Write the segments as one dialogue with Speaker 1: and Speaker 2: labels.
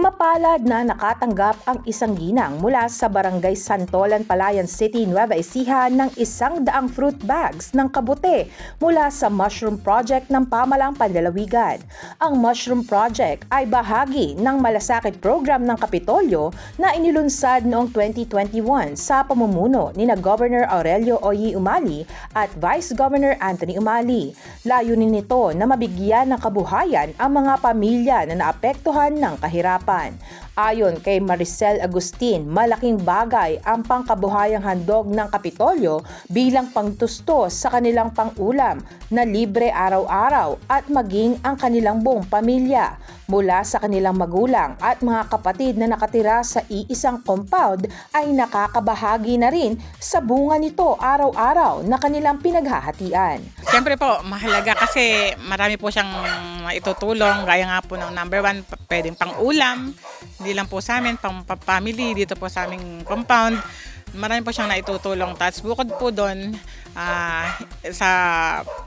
Speaker 1: Mapalad na nakatanggap ang isang ginang mula sa Barangay Santolan, Palayan City, Nueva Ecija ng isang daang fruit bags ng kabute mula sa Mushroom Project ng Pamalang Panlalawigan. Ang Mushroom Project ay bahagi ng malasakit program ng Kapitolyo na inilunsad noong 2021 sa pamumuno ni na Governor Aurelio Oyi Umali at Vice Governor Anthony Umali. Layunin nito na mabigyan ng kabuhayan ang mga pamilya na naapektuhan ng kahirapan. Ayon kay Maricel Agustin, malaking bagay ang pangkabuhayang handog ng Kapitolyo bilang pangtusto sa kanilang pangulam na libre araw-araw at maging ang kanilang buong pamilya mula sa kanilang magulang at mga kapatid na nakatira sa iisang compound ay nakakabahagi na rin sa bunga nito araw-araw na kanilang pinaghahatian.
Speaker 2: Siyempre po, mahalaga kasi marami po siyang itutulong. Gaya nga po ng number one, pwedeng pang ulam. Hindi lang po sa amin, pang pa- family, dito po sa aming compound. Marami po siyang naitutulong. Tapos bukod po doon, ah, sa,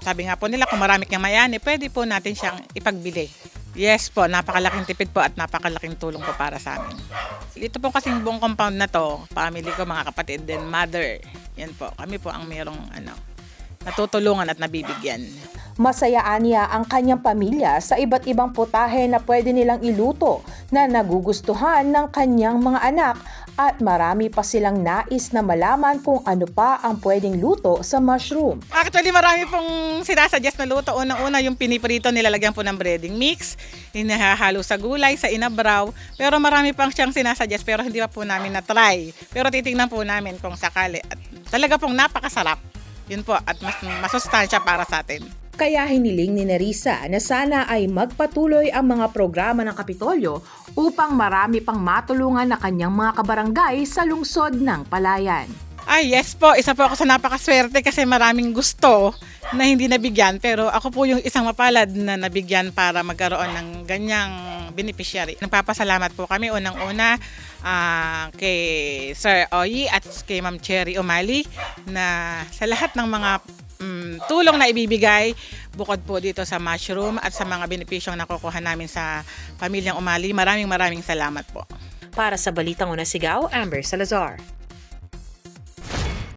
Speaker 2: sabi nga po nila, kung marami kang mayani, pwede po natin siyang ipagbili. Yes po, napakalaking tipid po at napakalaking tulong po para sa amin. Dito po kasing buong compound na to, family ko, mga kapatid, then mother. Yan po, kami po ang mayroong ano, natutulungan at nabibigyan.
Speaker 1: Masayaan niya ang kanyang pamilya sa iba't ibang putahe na pwede nilang iluto na nagugustuhan ng kanyang mga anak at marami pa silang nais na malaman kung ano pa ang pwedeng luto sa mushroom.
Speaker 2: Actually, marami pong sinasuggest na luto. Unang-una, yung piniprito, nilalagyan po ng breading mix, inahahalo sa gulay, sa inabraw. Pero marami pang siyang sinasuggest, pero hindi pa po namin na-try. Pero titingnan po namin kung sakali. At talaga pong napakasarap. Yun po, at mas masustansya para sa atin.
Speaker 1: Kaya hiniling ni Nerissa na sana ay magpatuloy ang mga programa ng Kapitolyo upang marami pang matulungan na kanyang mga kabarangay sa lungsod ng Palayan.
Speaker 2: Ay, yes po. Isa po ako sa napakaswerte kasi maraming gusto na hindi nabigyan. Pero ako po yung isang mapalad na nabigyan para magkaroon ng ganyang beneficiary. Nagpapasalamat po kami unang-una ah, kay Sir Oyi at kay Ma'am Cherry Umali na sa lahat ng mga mm, tulong na ibibigay bukod po dito sa mushroom at sa mga benepisyong nakukuha namin sa pamilyang Umali. Maraming maraming salamat po.
Speaker 1: Para sa Balitang Unasigaw, Amber Salazar.